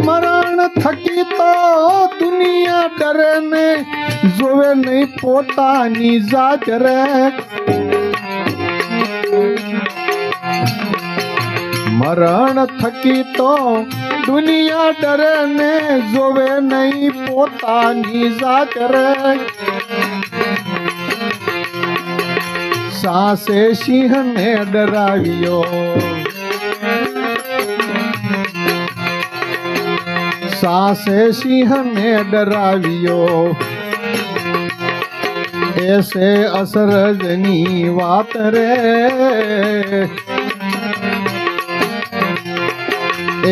मरण थकी तो दुनिया डरे ने, जुवे नहीं पोता नीजा जरे मरण थकी तो दुनिया डरे ने, जोवे नहीं पोता नीजा जरे तो सासे सिंह ने डरावियो। સાસે સિંહને ડરાવ્યો. એસે અસરજની વાત રે.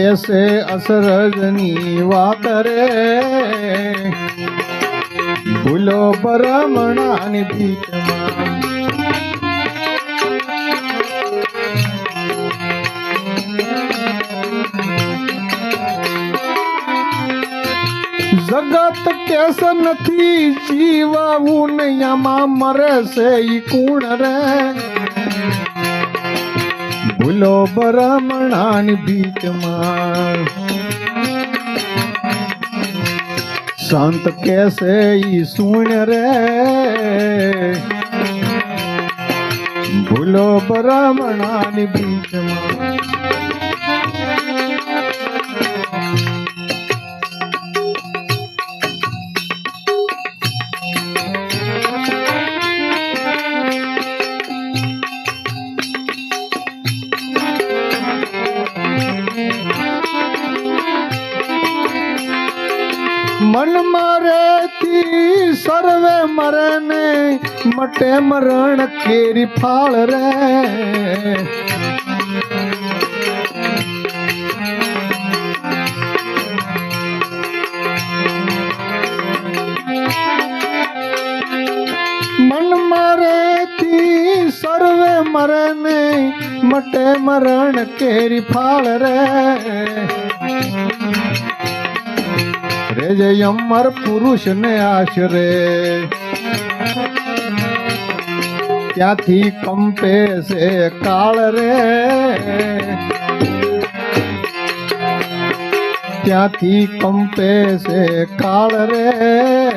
એસે અસરજની વાત રે. ભૂલો બ્રહ્મણાની ભીતમાં જગત કેસ નથી જીવાવું નૈયામાં મરે છે ઈ કુણ રે ભૂલો બ્રહ્મણાની બીચમાં સંત કેસે ઈ સુણ રે ભૂલો બ્રહ્મણાની બીચમાં मन मारे थी, सर्वे मरने मटे मरण केरी फाल रे। मन मारे थी, सर्वे मरने मटे मरण केरी फाल रे। જય અમર પુરુષ ને આશરે. ત્યાંથી કંપે છે કાળ રે. ત્યાંથી કંપે છે કાળ રે.